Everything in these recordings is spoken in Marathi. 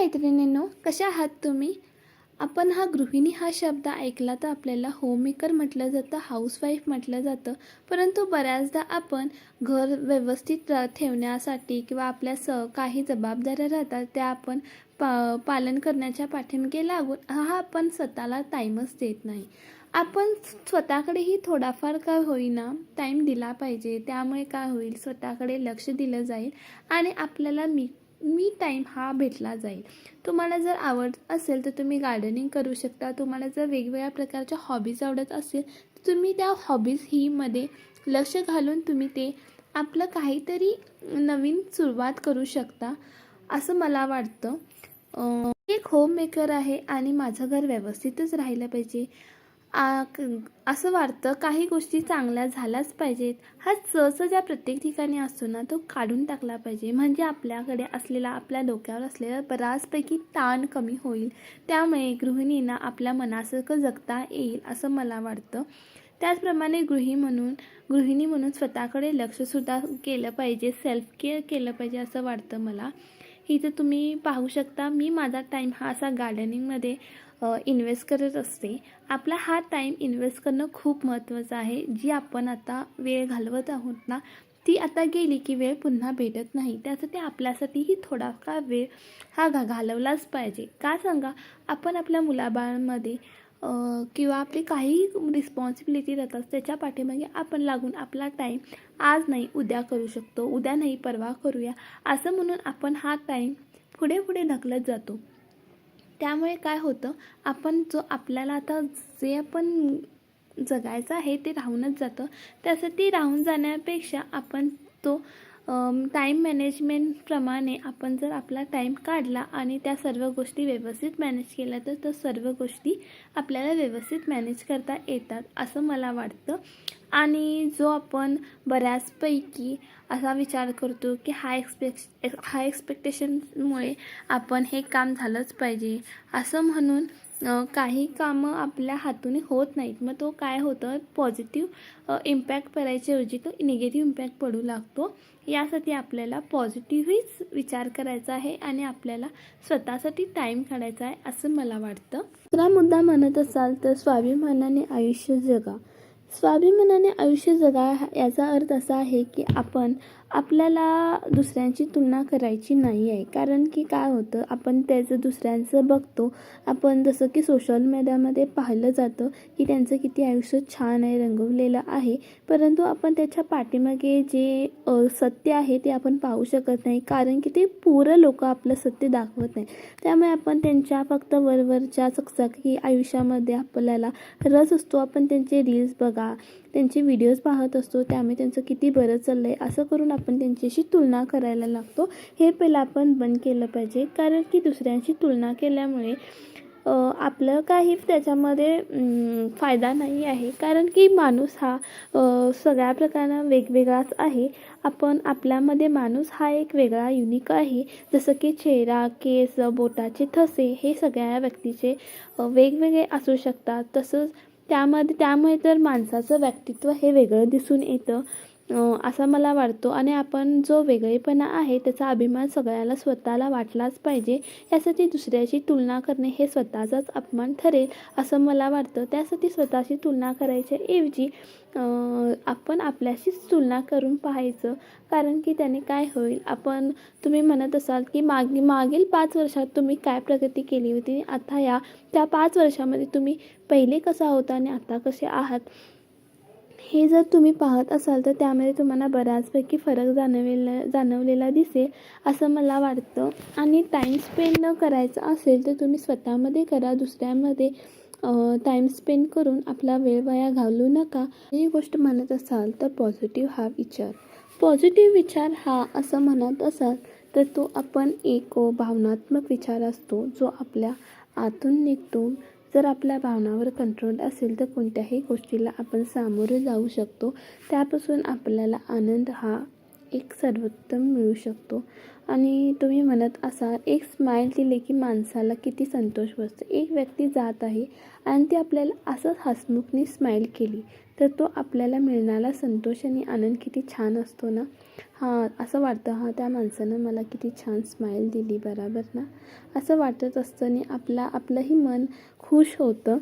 मैत्रिणींनो कशा आहात तुम्ही? आपण हा गृहिणी हा शब्द ऐकला तर आपल्याला होममेकर म्हटलं जातं हाऊसवाईफ म्हटलं जातं. परंतु बऱ्याचदा आपण घर व्यवस्थित ठेवण्यासाठी किंवा आपल्या स काही जबाबदाऱ्या राहतात त्या आपण पा पालन करण्याच्या पाठीमागे लागून हा आपण स्वतःला टाईमच देत नाही. आपण स्वतःकडेही थोडाफार का होईना टाईम दिला पाहिजे. त्यामुळे काय होईल? स्वतःकडे लक्ष दिलं जाईल आणि आपल्याला मी मी टाईम हा भेटला जाईल. तुम्हाला जर आवड असेल तर तुम्ही गार्डनिंग करू शकता. तुम्हाला जर वेगवेगळ्या प्रकारच्या हॉबीज आवडत असेल तर तुम्ही त्या हॉबीज ही मध्ये लक्ष घालून तुम्ही ते आपलं काहीतरी नवीन सुरुवात करू शकता असं मला वाटतं. एक होम मेकर आहे आणि माझं घर व्यवस्थितच राहिलं पाहिजे. असं वाटतं काही गोष्टी चांगल्या झाल्याच पाहिजेत. हा सहसा ज्या प्रत्येक ठिकाणी असतो ना तो काढून टाकला पाहिजे. म्हणजे आपल्याकडे असलेला आपल्या डोक्यावर असलेला बराचपैकी ताण कमी होईल. त्यामुळे गृहिणींना आपल्या मनासारखं जगता येईल असं मला वाटतं. त्याचप्रमाणे गृही म्हणून गृहिणी म्हणून स्वतःकडे लक्षसुद्धा केलं पाहिजे सेल्फ केअर केलं पाहिजे असं वाटतं मला. इथं तुम्ही पाहू शकता मी माझा टाईम हा असा गार्डनिंगमध्ये इन्व्हेस्ट करत असते. आपला हा टाईम इन्व्हेस्ट करणं खूप महत्त्वाचं आहे. जी आपण आता वेळ घालवत आहोत ना ती आता गेली की वेळ पुन्हा भेटत नाही. त्यासाठी आपल्यासाठीही थोडाफार वेळ हा घा घालवलाच पाहिजे. का सांगा? आपण आपल्या मुलाबाळांमध्ये किंवा आपली काही रिस्पॉन्सिबिलिटी राहतात त्याच्या पाठीमागे आपण लागून आपला टाईम आज नाही उद्या करू शकतो. उद्या नाही परवा करूया. असं म्हणून आपण हा टाईम पुढे पुढे ढकलत जातो. त्यामुळे काय होतं आपण जो आपल्याला आता जे आपण जगायचं आहे ते राहूनच जातं. त्यासाठी राहून जाण्यापेक्षा आपण तो टाईम मॅनेजमेंटप्रमाणे आपण जर आपला टाईम काढला आणि त्या सर्व गोष्टी व्यवस्थित मॅनेज केल्या तर त्या सर्व गोष्टी आपल्याला व्यवस्थित मॅनेज करता येतात असं मला वाटतं. आणि जो आपण बऱ्याचपैकी असा विचार करतो की हाय एक्सपेक्ट हाय एक्सपेक्टेशनमुळे आपण हे काम झालंच पाहिजे असं म्हणून काही कामं आपल्या हातून होत नाहीत. मग तो काय होतं? पॉझिटिव्ह इम्पॅक्ट पडायच्याऐवजी तो निगेटिव्ह इम्पॅक्ट पडू लागतो. यासाठी आपल्याला पॉझिटिव्हच विचार करायचा आहे आणि आपल्याला स्वतःसाठी टाईम काढायचा आहे असं मला वाटतं. दुसरा मुद्दा म्हणत असाल तर स्वाभिमानाने आयुष्य जगा. स्वाभिमानाने आयुष्य जगा याचा अर्थ असा आहे की आपण आपल्याला दुसऱ्यांची तुलना करायची नाही आहे. कारण की काय होतं आपण त्याचं दुसऱ्यांचं बघतो. आपण जसं की सोशल मीडियामध्ये पाहिलं जातं की त्यांचं किती आयुष्य छान आहे रंगवलेलं आहे. परंतु आपण त्याच्या पाठीमागे जे सत्य आहे ते आपण पाहू शकत नाही. कारण की ते पुरं लोक आपलं सत्य दाखवत नाही. त्यामुळे आपण त्यांच्या फक्त वरवरच्या चकचकी आयुष्यामध्ये आपल्याला रस असतो. आपण त्यांचे रील्स बघा त्यांचे व्हिडिओज पाहत असतो. त्यामुळे त्यांचं किती बरं चाललं आहे असं करून आपण त्यांच्याशी तुलना करायला लागतो. हे पहिलं आपण बंद केलं पाहिजे. कारण की दुसऱ्यांशी तुलना केल्यामुळे आपलं काही त्याच्यामध्ये फायदा नाही आहे. कारण की माणूस हा सगळ्या प्रकारनं वेगवेगळाच आहे. आपण आपल्यामध्ये माणूस हा एक वेगळा युनिक आहे. जसं की चेहरा केस बोटाचे ठसे हे सगळ्या व्यक्तीचे वेगवेगळे असू शकतात. तसंच त्यामध्ये त्यामुळे तर माणसाचं व्यक्तित्व हे वेगळं दिसून येतं. असा मला वाटतो. आणि आपण जो वेगळेपणा आहे त्याचा अभिमान सगळ्याला स्वतःला वाटलाच पाहिजे. यासाठी दुसऱ्याची तुलना करणे हे स्वतःचाच अपमान ठरेल असं मला वाटतं. त्यासाठी स्वतःशी तुलना करायच्या ऐवजी आपण आपल्याशीच तुलना करून पाहायचं. कारण की त्याने काय होईल? आपण तुम्ही म्हणत असाल की मागे मागील पाच वर्षात तुम्ही काय प्रगती केली होती? आता या त्या पाच वर्षामध्ये तुम्ही पहिले कसा होता आणि आता कसे आहात? हे जर तुम्ही पाहत असाल तर त्यामध्ये तुम्हाला बऱ्याचपैकी फरक जाणवेला जाणवलेला दिसेल असं मला वाटतं. आणि टाईम स्पेंड न करायचा असेल तर तुम्ही स्वतःमध्ये करा. दुसऱ्यामध्ये टाईम स्पेंड करून आपला वेळ वाया घालवू नका. ही गोष्ट म्हणत असाल तर पॉझिटिव्ह हा विचार. पॉझिटिव्ह विचार हा असं म्हणत असाल तर तो आपण एक भावनात्मक विचार असतो जो आपल्या आतून निघतो. जर आपल्या भावनावर कंट्रोल असेल तर कोणत्याही गोष्टीला आपण सामोरे जाऊ शकतो. त्यापासून आपल्याला आनंद हा एक सर्वोत्तम मिळू शकतो. आणि तुम्ही म्हणत असाल एक स्माईल दिली की माणसाला किती संतोष बसतो. एक व्यक्ती जात आहे आणि ती आपल्याला असंच हसमुखने स्माईल केली तर तो आपल्याला मिळणारा संतोष आणि आनंद किती छान असतो ना? हां असं वाटतं. हां त्या माणसानं मला किती छान स्माईल दिली बरोबर ना? असं वाटत असताना आपला आपलंही मन खुश होतं.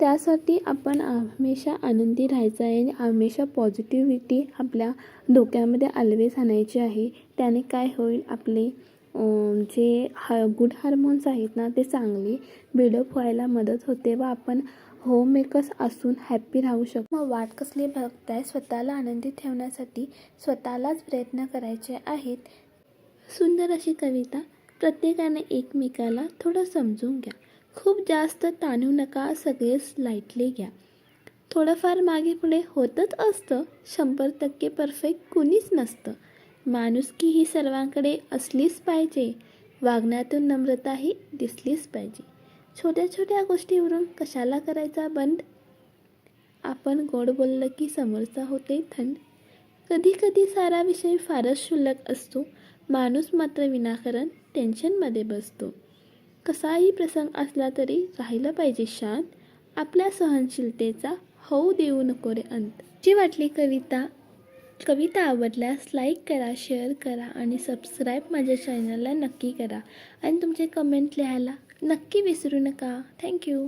त्यासाठी आपण हमेशा आनंदी राहायचं आहे आणि हमेशा पॉझिटिव्हिटी आपल्या डोक्यामध्ये ऑलवेज आणायची आहे. त्याने काय होईल? आपले जे ह गुड हार्मोन्स आहेत ना ते चांगले बिल्डअप व्हायला मदत होते व आपण होममेकर्स असून हॅप्पी राहू शकतो. मग वाट कसली बघताय? स्वतःला आनंदी ठेवण्यासाठी स्वतःलाच प्रयत्न करायचे आहेत. सुंदर अशी कविता प्रत्येकाने एकमेकाला थोडं समजून घ्या. खूप जास्त ताणू नका सगळेच लाईटली घ्या. थोडंफार मागे पुढे होतच असतं. शंभर टक्के परफेक्ट कुणीच नसतं. माणुसकी ही सर्वांकडे असलीच पाहिजे. वागण्यातून नम्रताही दिसलीच पाहिजे. छोट्या छोट्या गोष्टीवरून कशाला करायचा बंद आपण गोड बोललं की समोरचा होते थंड. कधी कधी सारा विषय फारच क्षुल्लक असतो. माणूस मात्र विनाकारण टेन्शनमध्ये बसतो. कसाही प्रसंग असला तरी राहिलं पाहिजे शांत. आपल्या सहनशीलतेचा होऊ देऊ नको रे अंत. जी वाटली कविता. कविता आवडल्यास लाईक करा शेअर करा आणि सबस्क्राईब माझ्या चॅनलला नक्की करा. आणि तुमचे कमेंट लिहायला नक्की विसरू नका. थँक्यू